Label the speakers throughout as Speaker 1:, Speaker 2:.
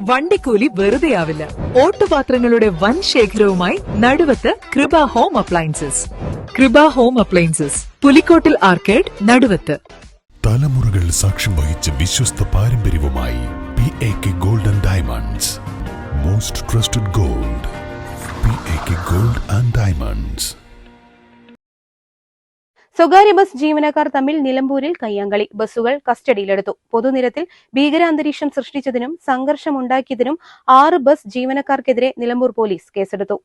Speaker 1: വണ്ടിക്കൂലി വെറുതെയാവില്ല. ഓട്ടുപാത്രങ്ങളുടെ വൻ ശേഖരവുമായി Naduvath Krupa home appliances. Krupa home appliances Pulikkottil arcade Naduvath.
Speaker 2: തലമുറകൾ സാക്ഷ്യം വഹിച്ച വിശ്വസ്ത പാരമ്പര്യവുമായി P A K gold and diamonds most trusted gold P A K gold and diamonds
Speaker 3: സ്വകാര്യ bus ജീവനക്കാർ തമ്മിൽ നിലമ്പൂരിൽ കയ്യാങ്കളി. ബസ്സുകൾ കസ്റ്റഡിയിലെടുത്തു. പൊതുനിരത്തിൽ ഭീകരാന്തരീക്ഷം സൃഷ്ടിച്ചതിനും സംഘർഷമുണ്ടാക്കിയതിനും ആറ് ബസ് ജീവനക്കാർക്കെതിരെ നിലമ്പൂർ പോലീസ് കേസെടുത്തു.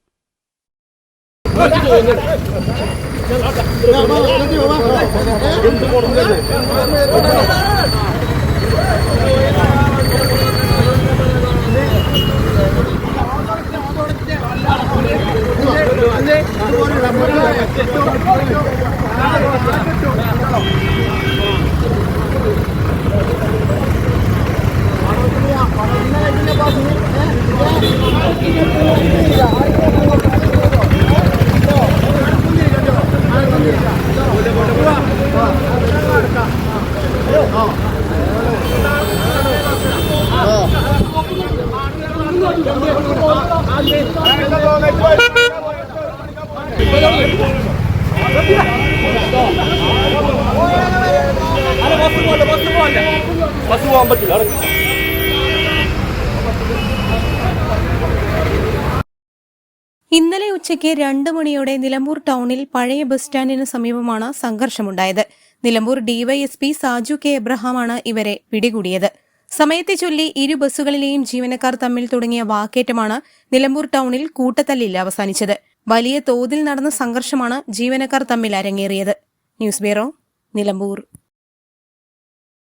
Speaker 3: ബസ് പോകാൻ പറ്റില്ല ഇന്നലെ ഉച്ചയ്ക്ക് രണ്ട് മണിയോടെ നിലമ്പൂർ ടൗണിൽ പഴയ ബസ് സ്റ്റാൻഡിന് സമീപമാണ് സംഘർഷമുണ്ടായത്. നിലമ്പൂർ ഡിവൈഎസ്പി സാജു കെ എബ്രഹാമാണ് ഇവരെ പിടികൂടിയത്. സമയത്തെ ചൊല്ലി ഇരു ബസ്സുകളിലെയും ജീവനക്കാർ തമ്മിൽ തുടങ്ങിയ വാക്കേറ്റമാണ് നിലമ്പൂർ ടൗണിൽ കൂട്ടത്തല്ലിൽ അവസാനിച്ചത്. വലിയ തോതിൽ നടന്ന സംഘർഷമാണ് ജീവനക്കാർ തമ്മിൽ അരങ്ങേറിയത്. News bureau Nilambur.